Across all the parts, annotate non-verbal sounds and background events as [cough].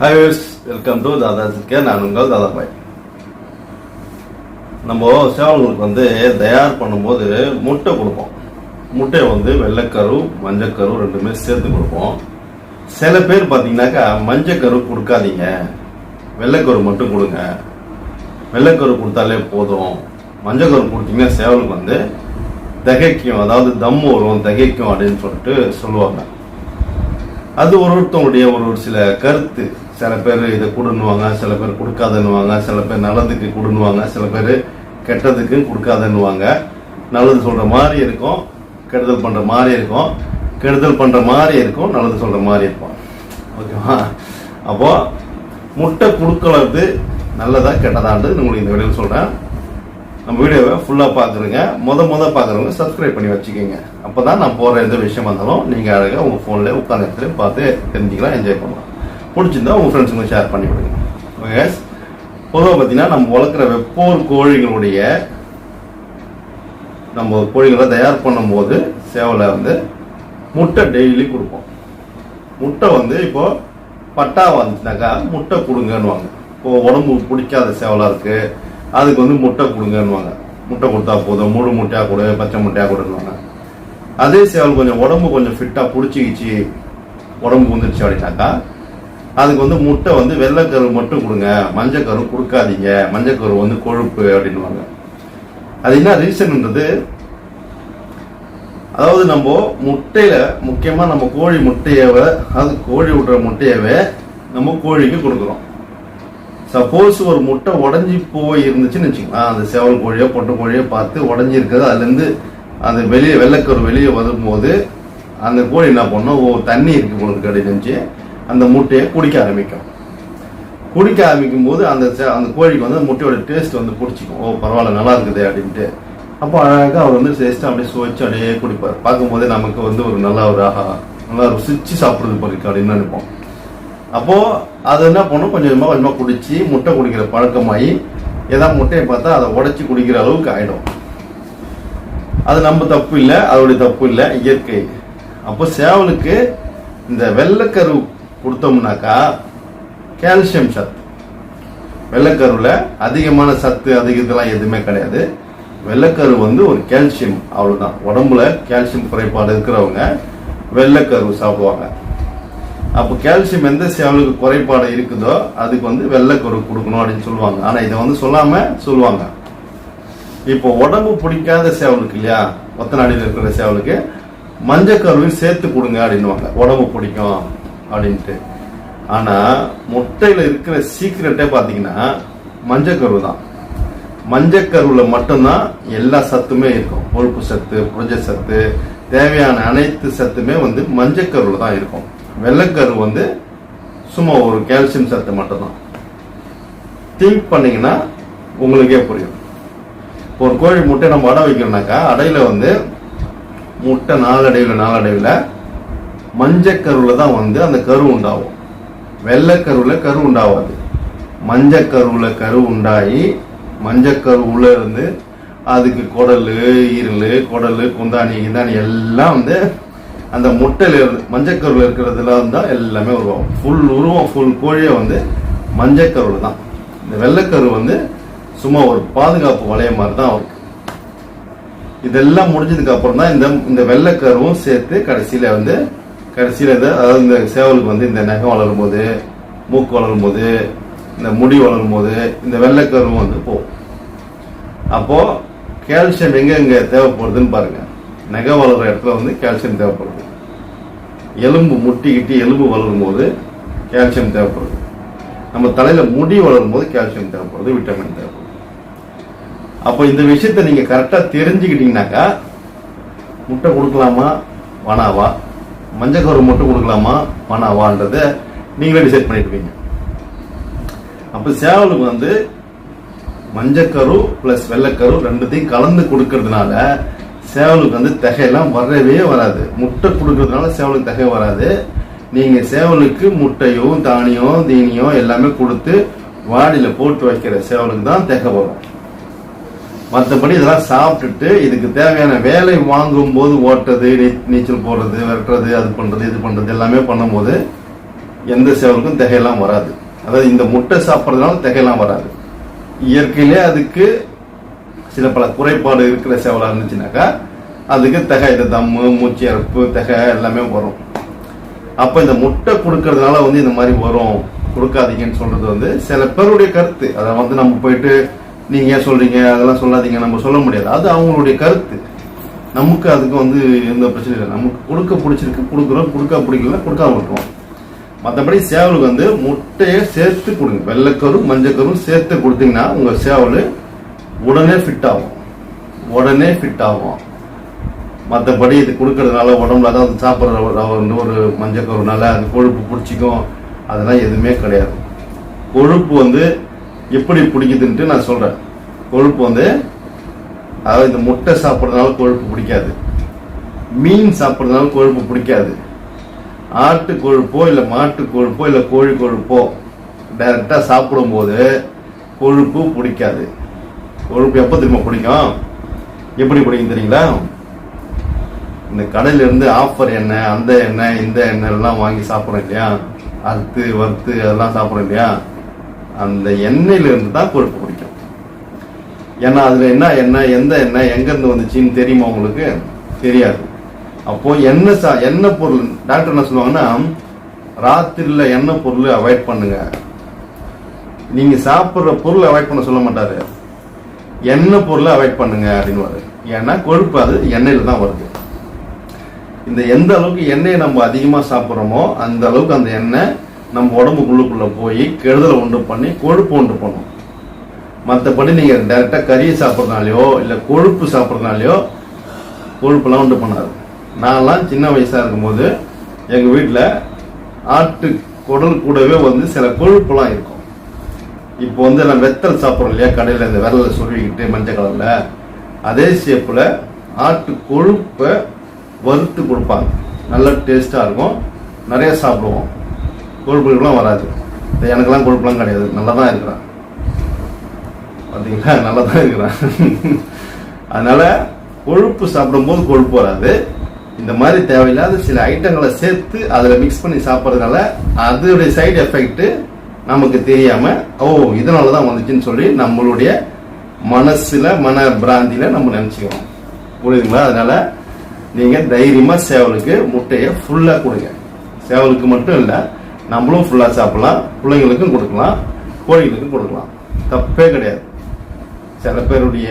Hi welcome to Dada K நான் உங்கள் தாதாபாய் நம்ம சேவல்களுக்கு வந்து தயார் பண்ணும்போது முட்டை கொடுப்போம். முட்டையை வந்து வெள்ளைக்கரு மஞ்சக்கரு ரெண்டுமே சேர்த்து கொடுப்போம். சில பேர் பார்த்தீங்கன்னாக்கா மஞ்சக்கரு கொடுக்காதீங்க. வெள்ளைக்கரு மட்டும் கொடுங்க. வெள்ளைக்கரு கொடுத்தாலே போதும். மஞ்சக்கரு கொடுத்தீங்கன்னா சேவலுக்கு வந்து திகைக்கும் அதாவது தம் வரும் திகைக்கும் அப்படின்னு சொல்லிட்டு சொல்லுவாங்க. அது ஒரு ஒருத்தவங்களுடைய ஒரு ஒரு சில கருத்து. சில பேர் இதை கொடுன்னுவாங்க சில பேர் கொடுக்காதன்னுவாங்க சில பேர் நல்லதுக்கு கொடுன்னுவாங்க சில பேர் கெட்டதுக்கு கொடுக்காதன்னுவாங்க. நல்லது சொல்ற மாதிரி இருக்கும் கெடுதல் பண்ற மாதிரி இருக்கும். கெடுதல் பண்ற மாதிரி இருக்கும் நல்லது சொல்ற மாதிரி இருக்கும் ஓகேவா? அப்போ முட்டை கொடுக்கறது நல்லதா கெட்டதான்றது உங்களுக்கு இந்த விடையில் சொல்றேன். நம்ம வீடியோவை ஃபுல்லாக பார்க்குறீங்க முத முத பார்க்குறவங்க சப்ஸ்கிரைப் பண்ணி வச்சுக்கோங்க. அப்போ தான் நான் போகிற எந்த விஷயம் வந்தாலும் நீங்கள் அழகாக உங்கள் ஃபோனில் உட்காந்த இடத்துல பார்த்து தெரிஞ்சுக்கலாம் என்ஜாய் பண்ணலாம். பிடிச்சிருந்தா உங்கள் ஃப்ரெண்ட்ஸுங்களுக்கு ஷேர் பண்ணி விடுங்க. ஓகே பொதுவாக பார்த்தீங்கன்னா நம்ம வளர்க்குற வெப்போர் கோழிகளுடைய நம்ம கோழிகளை தயார் பண்ணும்போது சேவலை வந்து முட்டை டெய்லி கொடுப்போம். முட்டை வந்து இப்போது பட்டா வந்துச்சுனாக்கா முட்டை கொடுங்கன்னுவாங்க. இப்போ உடம்பு பிடிக்காத சேவலாக இருக்குது அதுக்கு வந்து முட்டை கொடுங்கன்னுவாங்க. முட்டை கொடுத்தா போதும். முழு முட்டையாக கொடு பச்சை முட்டையாக கொடுன்னுவாங்க. அதே சேவல் கொஞ்சம் உடம்பு கொஞ்சம் ஃபிட்டாக பிடிச்சிக்கிச்சு உடம்பு வந்துருச்சு அப்படின்னாக்கா அதுக்கு வந்து முட்டை வந்து வெள்ளைக்கரு மட்டும் கொடுங்க. மஞ்சக்கரு கொடுக்காதீங்க. மஞ்சக்கரு வந்து கொழுப்பு அப்படின்னுவாங்க. அது என்ன ரீசன்ன்றது? அதாவது நம்ம முட்டையில முக்கியமா நம்ம கோழி முட்டையவை அது கோழி விடுற முட்டையவே நம்ம கோழிக்கு கொடுக்குறோம். சப்போஸ் ஒரு முட்டை உடஞ்சி போய் இருந்துச்சுன்னு வச்சுக்கலாம் அந்த சேவல் கோழியோ பொட்டை கோழியோ பார்த்து உடஞ்சிருக்கறது. அதுலேருந்து அந்த வெளியே வெள்ளைக்கரு வெளியே வரும்போது அந்த கோழி என்ன பண்ணும்? ஓ தண்ணி இருக்கு உங்களுக்கு கிடைச்சிருந்துச்சு அந்த முட்டையை குடிக்க ஆரம்பிக்கும். குடிக்க ஆரம்பிக்கும் போது அந்த அந்த கோழிக்கு வந்து முட்டையோட டேஸ்ட் வந்து பிடிச்சிக்கும். ஓ பரவாயில்ல நல்லா இருக்குது அப்படின்ட்டு. அப்போ அழகாக அவர் வந்து டேஸ்ட் அப்படியே சுவைச்சு அப்படியே குடிப்பார். பார்க்கும்போதே நமக்கு வந்து ஒரு நல்ல ஒரு ஆஹா நல்லா ருசிச்சு சாப்பிட்றது போல இருக்கு அப்படின்னு நினைப்போம். அப்போது அது என்ன பண்ணும்? கொஞ்சம் கொஞ்சமாக கொஞ்சமாக குடித்து முட்டை குடிக்கிற பழக்கமாகி எதாவது முட்டையை பார்த்தா அதை உடச்சி குடிக்கிற அளவுக்கு ஆகிடும் அது நம்ம தப்பு இல்லை அதோடைய தப்பு இல்லை இயற்கை. அப்போ சேவலுக்கு இந்த வெள்ளைக்கரு கொடுத்தோம்னாக்கா கால்சியம் சத்து. வெள்ளைக்கருவில் அதிகமான சத்து அதிக இதெல்லாம் எதுவுமே கிடையாது. வெள்ளைக்கரு வந்து ஒரு கால்சியம் அவ்வளோதான் உடம்புல கால்சியம் குறைபாடு இருக்கிறவங்க வெள்ளக்கரு சாப்பிடுவாங்க. அப்போ கால்சியம் எந்த சேவலுக்கு குறைபாடு இருக்குதோ அதுக்கு வந்து வெள்ளைக்கரு கொடுக்கணும் அப்படின்னு சொல்லுவாங்க. ஆனா இதை வந்து சொல்லாம சொல்லுவாங்க. இப்போ உடம்பு பிடிக்காத சேவலுக்கு இல்லையா? ஒத்தநாடியில் இருக்கிற சேவலுக்கு மஞ்சக்கருவையும் சேர்த்து கொடுங்க அப்படின்னுவாங்க. உடம்பு பிடிக்கும் அப்படின்ட்டு. ஆனா முட்டையில இருக்கிற சீக்கிரட்டே பாத்தீங்கன்னா மஞ்சக்கரு தான். மஞ்சக்கருவில் மட்டும்தான் எல்லா சத்துமே இருக்கும். கொழுப்பு சத்து புரஜ சத்து தேவையான அனைத்து சத்துமே வந்து மஞ்சக்கருவில் தான் இருக்கும். வெள்ளைக்கரு வந்து சும்மா ஒரு கால்சியம் சத்து மட்டும்தான். திங்க் பண்ணீங்கன்னா உங்களுக்கே புரியும். ஒரு கோழி முட்டை நம்ம அடை வைக்கிறோம்னாக்கா அடையில் வந்து முட்டை நாளடைவில் நாளடைவில் மஞ்சக்கருவில் தான் வந்து அந்த கரு உண்டாகும். வெள்ளைக்கருவில் கரு உண்டாகாது மஞ்சக்கருவில் கரு உண்டாகி மஞ்சக்கருவில் இருந்து அதுக்கு குடல் ஈரல் குடல் குந்தாணி கிந்தாணி எல்லாம் வந்து அந்த முட்டையில இருந்து மஞ்சக்கருவில் இருக்கிறதுல இருந்தால் எல்லாமே உருவாகும். ஃபுல் உருவம் ஃபுல் கோழியை வந்து மஞ்சக்கருவில் தான். இந்த வெள்ளைக்கரு வந்து சும்மா ஒரு பாதுகாப்பு வளையம் மாதிரி தான் இருக்கு இதெல்லாம் முடிஞ்சதுக்கு அப்புறம் தான் இந்த இந்த வெள்ளைக்கருவும் சேர்த்து கடைசியில வந்து கடைசியில இந்த அதாவது இந்த சேவலுக்கு வந்து இந்த நகம் வளரும் போது மூக்கு வளரும் போது இந்த முடி வளரும் போது இந்த வெள்ளைக்கருவும் வந்து போகும். அப்போ கால்சியம் எங்க எங்க தேவைப்படுதுன்னு பாருங்க. நகை வளர்ற இடத்துல வந்து கால்சியம் தேவைப்படுது. எலும்பு முட்டிக்கிட்டு எலும்பு வளரும் போது கால்சியம் தேவைப்படுது. நம்ம தலையில் முடி வளரும் போது கால்சியம் தேவைப்படுது விட்டமின் தேவைப்படுது. அப்போ இந்த விஷயத்தை நீங்கள் கரெக்டாக தெரிஞ்சுக்கிட்டீங்கன்னாக்கா முட்டை கொடுக்கலாமா வனாவா மஞ்சக்கரு முட்டை கொடுக்கலாமா வனாவான்றதை நீங்களே டிசைட் பண்ணிடுவீங்க அப்போ சேவலுக்கு வந்து மஞ்சக்கரு ப்ளஸ் வெள்ளைக்கரு ரெண்டுத்தையும் கலந்து கொடுக்கறதுனால சேவலுக்கு வந்து தகையெல்லாம் வரவே வராது. முட்டை கொடுக்கறதுனால சேவலுக்கு தகை வராது. நீங்கள் சேவலுக்கு முட்டையும் தானியம் தீனியம் எல்லாமே கொடுத்து வாடியில் போட்டு வைக்கிற சேவலுக்கு தான் தகை வரும். மற்றபடி இதெல்லாம் சாப்பிட்டுட்டு இதுக்கு தேவையான வேலை வாங்கும் போது ஓட்டுறது நீ- நீச்சல் போடுறது விரட்டுறது அது பண்ணுறது இது பண்ணுறது எல்லாமே பண்ணும்போது எந்த சேவலுக்கும் தகையெல்லாம் வராது. அதாவது இந்த முட்டை சாப்பிட்றதுனால தகையெல்லாம் வராது. இயற்கையிலே அதுக்கு சில பல குறைபாடு இருக்கிற சேவலாக இருந்துச்சுனாக்கா அதுக்கு தகை இந்த தம்மு மூச்சு இறப்பு தகை எல்லாமே வரும். அப்போ இந்த முட்டை கொடுக்கறதுனால வந்து இந்த மாதிரி வரும். கொடுக்காதீங்கன்னு சொல்றது வந்து சில பேருடைய கருத்து. அதை வந்து நம்ம போயிட்டு நீங்க ஏன் சொல்றீங்க? அதெல்லாம் சொல்லாதீங்க. நம்ம சொல்ல முடியாது. அது அவங்களுடைய கருத்து. நமக்கு அதுக்கு வந்து எந்த பிரச்சனையும் இல்லை. நமக்கு கொடுக்க பிடிச்சிருக்கு கொடுக்குறோம். கொடுக்க பிடிக்கல கொடுக்காம இருக்கோம் மற்றபடி சேவலுக்கு வந்து முட்டையை சேர்த்து கொடுங்க. வெள்ளைக்கரும் மஞ்சக்கரும் சேர்த்து கொடுத்தீங்கன்னா உங்க சேவல் உடனே ஃபிட் ஆகும். உடனே ஃபிட் ஆகும். மற்றபடி இது கொடுக்கறதுனால உடம்புல அதாவது சாப்பிட்ற ஒரு வந்து ஒரு மஞ்சக்கருனால அது கொழுப்பு பிடிச்சிக்கும். அதெல்லாம் எதுவுமே கிடையாது. கொழுப்பு வந்து எப்படி பிடிக்குதுன்ட்டு நான் சொல்கிறேன் கொழுப்பு வந்து அதாவது இந்த முட்டை சாப்பிட்றதுனால கொழுப்பு பிடிக்காது. மீன் சாப்பிட்றதுனால கொழுப்பு பிடிக்காது. ஆட்டு கொழுப்போ இல்லை மாட்டு கொழுப்போ இல்லை கோழி கொழுப்போ டைரெக்டாக சாப்பிடும்போது கொழுப்பு பிடிக்காது. கொழுப்பு எப்போ திரும்ப பிடிக்கும்? எப்படி பிடிக்கும் தெரியுங்களா? இந்த கடையில இருந்து ஆஃபர் எண்ணெய் அந்த எண்ணெய் இந்த எண்ணெய் எல்லாம் வாங்கி சாப்பிட்றோம் இல்லையா? அறுத்து வறுத்து அதெல்லாம் சாப்பிட்றோம் இல்லையா? அந்த எண்ணெயில இருந்து தான் கொழுப்பு பிடிக்கும். ஏன்னா அதுல என்ன எண்ணெய் எந்த எண்ணெய் எங்கேருந்து வந்துச்சின்னு வந்துச்சுன்னு தெரியுமா உங்களுக்கு? தெரியாது. அப்போ எண்ணெய் சா எண்ணெய் பொருள் டாக்டர் என்ன சொல்லுவாங்கன்னா ராத்திரியில் எண்ணெய் பொருள் அவாய்ட் பண்ணுங்க. நீங்க சாப்பிட்ற பொருள் அவாய்ட் பண்ண சொல்ல மாட்டாரு. எண்ணெய் பொருளை அவாய்ட் பண்ணுங்க அப்படின்னு ஏன்னா கொழுப்பு அது எண்ணெயில தான் வருது. இந்த எந்த அளவுக்கு எண்ணெயை நம்ம அதிகமாக சாப்பிட்றோமோ அந்த அளவுக்கு அந்த எண்ணெய் நம்ம உடம்புக்குள்ளுக்குள்ளே போய் கெடுதலை உண்டு பண்ணி கொழுப்பு உண்டு பண்ணும். மற்றபடி நீங்கள் டைரெக்டாக கறியை சாப்பிட்றதுனாலையோ இல்லை கொழுப்பு சாப்பிட்றதுனாலையோ கொழுப்பெல்லாம் உண்டு பண்ணாது. நான்லாம் சின்ன வயசாக இருக்கும்போது எங்கள் வீட்டில் ஆட்டு குடல் கூடவே வந்து சில கொழுப்புலாம் இருக்கும். இப்போ வந்து நம்ம வெத்தல் சாப்பிட்றோம் இல்லையா? கடையில் இந்த விரலில் சொல்லிக்கிட்டு மஞ்சள் கலரில். அதே ஷேப்பில் ஆட்டு கொழுப்பை வறுத்து கொடுப்பாங்க. நல்ல டேஸ்ட்டாக இருக்கும். நிறைய சாப்பிடுவோம். கொழுப்புலாம் வராது. எனக்கெல்லாம் கொழுப்புலாம் கிடையாது. நல்லா தான் இருக்கிறான். பார்த்தீங்களா நல்லா தான் இருக்கிறான். அதனால் கொழுப்பு சாப்பிடும்போது கொழுப்பு வராது. இந்த மாதிரி தேவையில்லாத சில ஐட்டங்களை சேர்த்து அதில் மிக்ஸ் பண்ணி சாப்பிட்றதுனால அதோடைய சைடு எஃபெக்ட்டு நமக்கு தெரியாம ஓ இதனால தான் வந்துச்சுன்னு சொல்லி நம்மளுடைய மனசுல மன பிராந்தியில நம்ம நினைச்சுக்கிறோம். புரியுதுங்களா? அதனால நீங்க தைரியமா சேவலுக்கு முட்டையை ஃபுல்லா கொடுங்க. சேவலுக்கு மட்டும் இல்லை நம்மளும் ஃபுல்லா சாப்பிடலாம் பிள்ளைங்களுக்கும் கொடுக்கலாம் கோழிகளுக்கும் கொடுக்கலாம். தப்பே கிடையாது. சில பேருடைய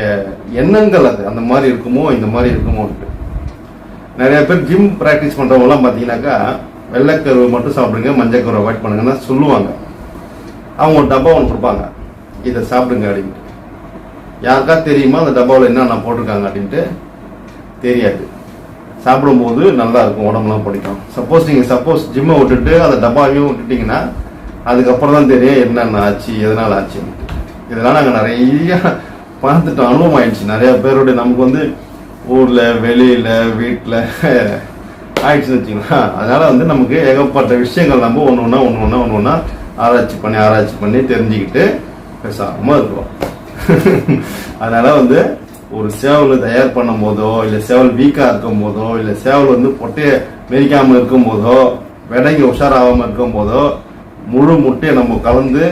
எண்ணங்கள் அது. அந்த மாதிரி இருக்குமோ இந்த மாதிரி இருக்குமோன்ட்டு நிறைய பேர் ஜிம் பிராக்டிஸ் பண்ணுறவங்களாம் பாத்தீங்கன்னாக்கா வெள்ளைக்கருவை மட்டும் சாப்பிடுங்க மஞ்சக்கருவை அவாய்ட் பண்ணுங்கன்னா சொல்லுவாங்க. அவங்க ஒரு டப்பா ஒன்று கொடுப்பாங்க. இதை சாப்பிடுங்க அப்படின்ட்டு. யாருக்கா தெரியுமா அந்த டப்பாவில் என்னென்ன போட்டிருக்காங்க அப்படின்ட்டு? தெரியாது. சாப்பிடும்போது நல்லா இருக்கும் உடம்புலாம் பிடிக்கும். சப்போஸ் நீங்கள் சப்போஸ் ஜிம்மை விட்டுட்டு அந்த டப்பாவையும் விட்டுட்டீங்கன்னா அதுக்கப்புறம் தான் தெரியும் என்னென்ன ஆச்சு எதனால் ஆச்சு இதெல்லாம் நாங்கள் நிறைய பார்த்துட்டோம். அனுபவம் ஆயிடுச்சு. நிறைய பேருடைய நமக்கு வந்து ஊரில் வெளியில் வீட்டில் ஆயிடுச்சுன்னு வச்சுக்கோங்களேன். அதனால் வந்து நமக்கு ஏகப்பட்ட விஷயங்கள் நம்ம ஒன்று ஒன்றா ஒன்று ஒன்றா ஒன்று ஒன்றா ஆராய்ச்சி பண்ணி ஆராய்ச்சி பண்ணி தெரிஞ்சுக்கிட்டு பேசாமல் இருக்கிறோம் அதனால வந்து ஒரு சேவல் தயார் பண்ணும் போதோ இல்லை சேவல் வீக்காக இருக்கும் போதோ இல்லை சேவல் வந்து பொட்டையை மெரிக்காமல் இருக்கும் போதோ விடங்கி உஷாராகாமல் இருக்கும் போதோ முழு முட்டையை நம்ம கலந்து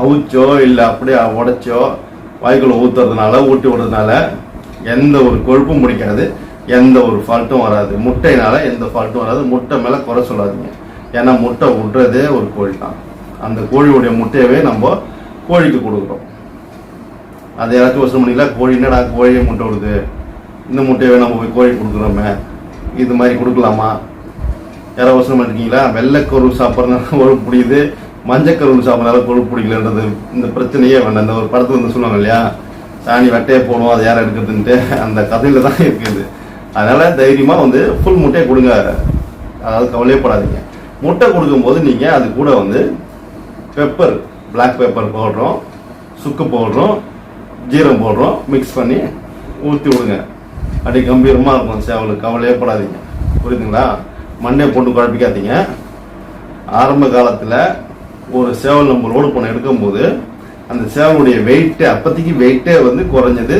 அவிச்சோ இல்லை அப்படியே உடைச்சோ வாய்க்குள்ள ஊத்துறதுனால ஊட்டி விடுறதுனால எந்த ஒரு கொழுப்பும் முடிக்காது எந்த ஒரு ஃபால்ட்டும் வராது. முட்டையினால எந்த ஃபால்ட்டும் வராது. முட்டை மேலே குறை சொல்லாதீங்க. ஏன்னா முட்டை விடுறதே ஒரு கோழி தான் அந்த கோழியுடைய முட்டையவே நம்ம கோழிக்கு கொடுக்குறோம். அது யாராச்சும் யோசனை பண்ணிக்கலாம் கோழி என்னடா கோழியை முட்டை விடுது இந்த முட்டையவே நம்ம போய் கோழி கொடுக்குறோமே. இது மாதிரி கொடுக்கலாமா? யாராவது யோசனை பண்ணிருக்கீங்களா வெள்ளைக்கரு சாப்பிட்றதுனால கொழுப்பு பிடிக்குது. மஞ்சக்கருவு சாப்பிட்றதுனால கொழுப்பு பிடிக்கலன்றது இந்த பிரச்சனையே வேண்டாம். இந்த ஒரு படத்துல வந்து சொல்லுவாங்க இல்லையா? சாணி வெட்டையை போடும் அதை யார் எடுக்கிறதுன்ட்டு. அந்த கதையில தான் இருக்குது. அதனால தைரியமா வந்து ஃபுல் முட்டையை கொடுங்க. அதாவது கவலையப்படாதீங்க முட்டை கொடுக்கும்போது நீங்கள் அது கூட வந்து பெப்பர் பிளாக் பெப்பர் போடுறோம் சுக்கு போடுறோம் ஜீரம் போடுறோம் மிக்ஸ் பண்ணி ஊற்றி விடுங்க. அப்படி கம்பீரமாக இருக்கும் சேவலுக்கு. கவலையே படாதீங்க. புரியுதுங்களா? மண்ணை போட்டு குழப்பிக்காதீங்க. ஆரம்ப காலத்தில் ஒரு சேவல் நம்ம ரோடு பண்ண எடுக்கும்போது அந்த சேவலுடைய வெயிட்டு அப்போதைக்கு வெயிட்டே வந்து குறைஞ்சது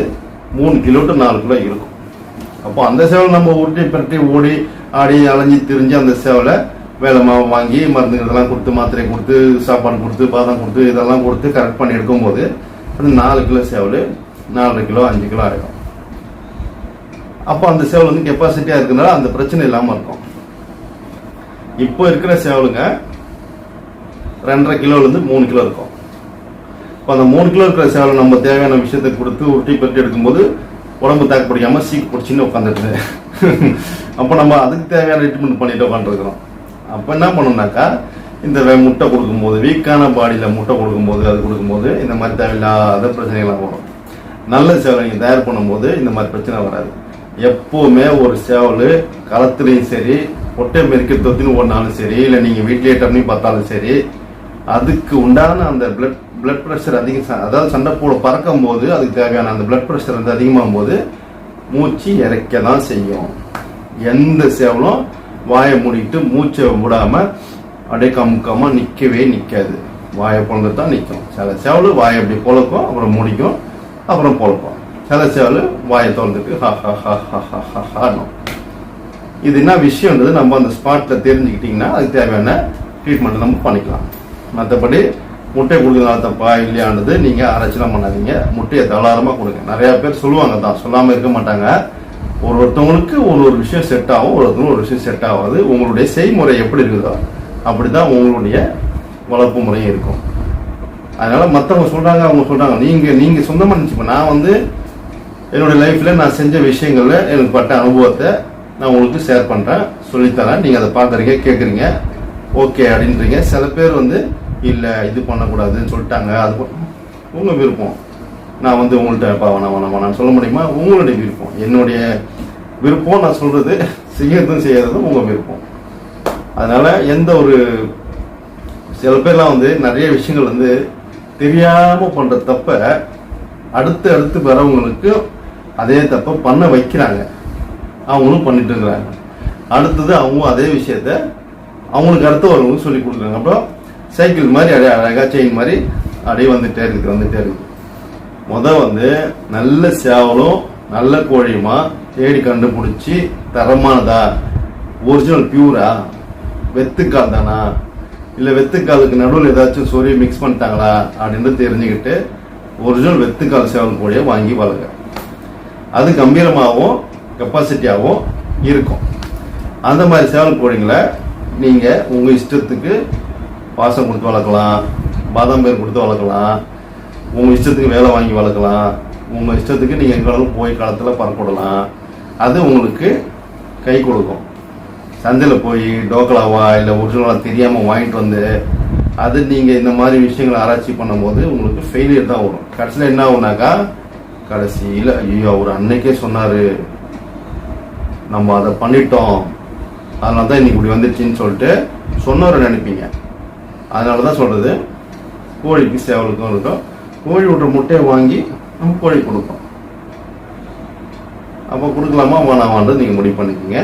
மூணு கிலோ டு நாலு கிலோ இருக்கும். அப்போ அந்த சேவல் நம்ம உருட்டி பிரட்டி ஓடி ஆடி அலைஞ்சி திரிஞ்சு அந்த சேவலை வேலை மாவு வாங்கி மருந்துகள் இதெல்லாம் கொடுத்து மாத்திரை கொடுத்து சாப்பாடு கொடுத்து பாதம் கொடுத்து இதெல்லாம் கொடுத்து கரெக்ட் பண்ணி எடுக்கும்போது அது நாலு கிலோ சேவல் நாலரை கிலோ அஞ்சு கிலோ ஆகிடும் அப்போ அந்த சேவல் வந்து கெப்பாசிட்டியாக இருக்கிறதுனால அந்த பிரச்சனை இல்லாமல் இருக்கும். இப்போ இருக்கிற சேவலுங்க ரெண்டரை கிலோலேருந்து மூணு கிலோ இருக்கும். இப்போ அந்த மூணு கிலோ இருக்கிற சேவலை நம்ம தேவையான விஷயத்தை கொடுத்து உருட்டி பெருட்டி எடுக்கும்போது உடம்பு தாக்கு பிடிக்காமல் சீக்கு பிடிச்சின்னு உட்காந்துட்டு அப்போ நம்ம அதுக்கு தேவையான ட்ரீட்மெண்ட் பண்ணிட்டு உட்காந்துருக்குறோம். அப்போ என்ன பண்ணணும்னாக்கா இந்த முட்டை கொடுக்கும்போது வீக்கான பாடியில் முட்டை கொடுக்கும்போது அது கொடுக்கும்போது இந்த மாதிரி தேவையில்லாத பிரச்சனைகள்லாம் வரும். நல்ல சேவலை நீங்கள் தயார் பண்ணும்போது இந்த மாதிரி பிரச்சனை வராது. எப்போவுமே ஒரு சேவல் களத்துலையும் சரி ஒட்டை மெருக்க தொத்தின்னு ஓடினாலும் சரி இல்லை நீங்கள் வீட்லேயே டம்னி பார்த்தாலும் சரி அதுக்கு உண்டான அந்த பிளட் பிளட் ப்ரெஷர் அதிகம் அதாவது சண்டை போட பறக்கும் போது அதுக்கு தேவையான அந்த பிளட் ப்ரெஷர் வந்து அதிகமாகும் போது மூச்சு இறைக்க தான் செய்யும். எந்த சேவலும் வாயை மூடிக்கிட்டு மூச்சை விடாமல் அப்படியே கமுக்கமாக நிற்கவே நிற்காது வாயை பொழுது தான் நிற்கும் சில சேவல் வாயை அப்படி பொழக்கும் அப்புறம் முடிக்கும் அப்புறம் பொழப்போம் சில சேவல் வாயை திறந்துட்டு ஹா ஹா ஹா ஹா ஹா ஹா ஹானும் இது என்ன விஷயம்ன்றது நம்ம அந்த ஸ்பாட்டில் தெரிஞ்சுக்கிட்டிங்கன்னா அதுக்கு தேவையான ட்ரீட்மெண்ட் நம்ம பண்ணிக்கலாம். மற்றபடி முட்டை கொடுக்கறதுனால தப்பா இல்லையான்றது நீங்கள் ஆராய்ச்சிலாம் பண்ணாதீங்க. முட்டையை தாராளமாக கொடுங்க. நிறையா பேர் சொல்லுவாங்க தான். சொல்லாமல் இருக்க மாட்டாங்க. ஒரு ஒருத்தவங்களுக்கு ஒரு ஒரு விஷயம் செட் ஆகும் ஒரு ஒருத்தவங்களுக்கு ஒரு விஷயம் செட் ஆகாது. உங்களுடைய செய்முறை எப்படி இருக்குதோ அப்படிதான் உங்களுடைய வளர்ப்பு முறையும் இருக்கும். அதனால மற்றவங்க சொல்றாங்க அவங்க சொல்றாங்க. நீங்க நீங்க சொந்தமா நினைச்சுப்ப நான் வந்து என்னுடைய லைஃப்ல நான் செஞ்ச விஷயங்கள்ல எனக்கு பட்ட அனுபவத்தை நான் உங்களுக்கு ஷேர் பண்றேன். சொல்லித்தரேன். நீங்க அதை பார்க்குறீங்க கேட்குறீங்க. ஓகே அப்படின்றீங்க. சில பேர் வந்து இல்ல இது பண்ணக்கூடாதுன்னு சொல்லிட்டாங்க. அது உங்கள் உங்க விருப்பம். நான் வந்து உங்கள்கிட்ட பா வேணாம் வேணாம் வேணாம்னு சொல்ல முடியுமா? உங்களுடைய விருப்பம். என்னுடைய விருப்பம் நான் சொல்றது செய்யறதும் செய்யறதும் உங்க விருப்பம். அதனால எந்த ஒரு சில பேர்லாம் வந்து நிறைய விஷயங்கள் வந்து தெரியாம பண்ற தப்ப அடுத்து அடுத்து வரவங்களுக்கு அதே தப்ப பண்ண வைக்கிறாங்க. அவங்களும் பண்ணிட்டு இருக்கிறாங்க. அடுத்தது அவங்க அதே விஷயத்த அவங்களுக்கு அடுத்து வரவங்களுக்கு சொல்லி கொடுக்குறாங்க. அப்புறம் சைக்கிள் மாதிரி அப்படியே அழகா செயின் மாதிரி அப்படியே வந்துட்டே இருக்குது வந்துட்டே இருக்குது முத வந்து நல்ல சேவலும் நல்ல கோழியுமா தேடி கண்டுபிடிச்சி தரமானதா? ஒரிஜினல் பியூரா வெத்துக்கால் தானா? இல்லை வெத்துக்காலுக்கு நடுவில் ஏதாச்சும் சொல்லி மிக்ஸ் பண்ணிட்டாங்களா? அப்படின்னு தெரிஞ்சுக்கிட்டு ஒரிஜினல் வெத்துக்கால் சேவல் கோழியை வாங்கி வளருங்க அது கம்பீரமாகவும் கெப்பாசிட்டியாகவும் இருக்கும். அந்த மாதிரி சேவல் கோழிங்களை நீங்கள் உங்கள் இஷ்டத்துக்கு பாசம் கொடுத்து வளர்க்கலாம். பாதாம் பேர் கொடுத்து வளர்க்கலாம். உங்கள் இஷ்டத்துக்கு வேலை வாங்கி வளர்க்கலாம். உங்கள் இஷ்டத்துக்கு நீங்கள் எங்களாலும் போய் காலத்தில் பறக்கவிடலாம் அது உங்களுக்கு கை கொடுக்கும். சந்தையில் போய் டோக்கலாவா இல்லை ஒரிஜினலாக தெரியாமல் வாங்கிட்டு வந்து அது நீங்கள் இந்த மாதிரி விஷயங்களை ஆராய்ச்சி பண்ணும்போது உங்களுக்கு ஃபெயிலியர் தான் வரும். கடைசியில் என்ன ஆகுனாக்கா கடைசியில் ஐயோ அவர் அன்னைக்கே சொன்னார். நம்ம அதை பண்ணிட்டோம். அதனால தான் இன்னைக்கு இப்படி வந்துடுச்சின்னு சொல்லிட்டு சொன்னவரை நினைப்பீங்க. அதனால தான் சொல்கிறது கோழிக்கு சேவலுக்கும் இருக்கும் கோழி விட்ற முட்டையை வாங்கி நம்ம கோழி கொடுப்போம். அப்போ கொடுக்கலாமா? வேணாமான்றது நீங்கள் முடிவு பண்ணிக்கோங்க.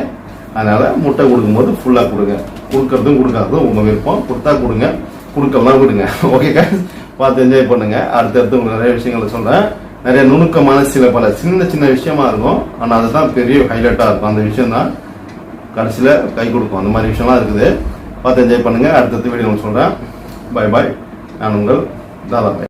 அதனால் முட்டை கொடுக்கும்போது ஃபுல்லாக கொடுங்க. கொடுக்கறதும் கொடுக்காததும் உங்கள் விருப்பம். கொடுத்தா கொடுங்க. கொடுக்கலாம் விடுங்க. [laughs] ஓகேக்கா பார்த்து என்ஜாய் பண்ணுங்கள் அடுத்தடுத்து உங்களுக்கு நிறைய விஷயங்களை சொல்கிறேன் நிறைய நுணுக்கமான சில பல சின்ன சின்ன விஷயமா இருக்கும். ஆனால் அதுதான் பெரிய ஹைலைட்டாக இருக்கும். அந்த விஷயம் தான் கடைசியில் கை கொடுக்கும். அந்த மாதிரி விஷயம்லாம் இருக்குது. பார்த்து என்ஜாய் பண்ணுங்கள் அடுத்தடுத்து வீடியோ சொல்கிறேன் பாய் பாய் நான் உங்கள் தாதா பாய்.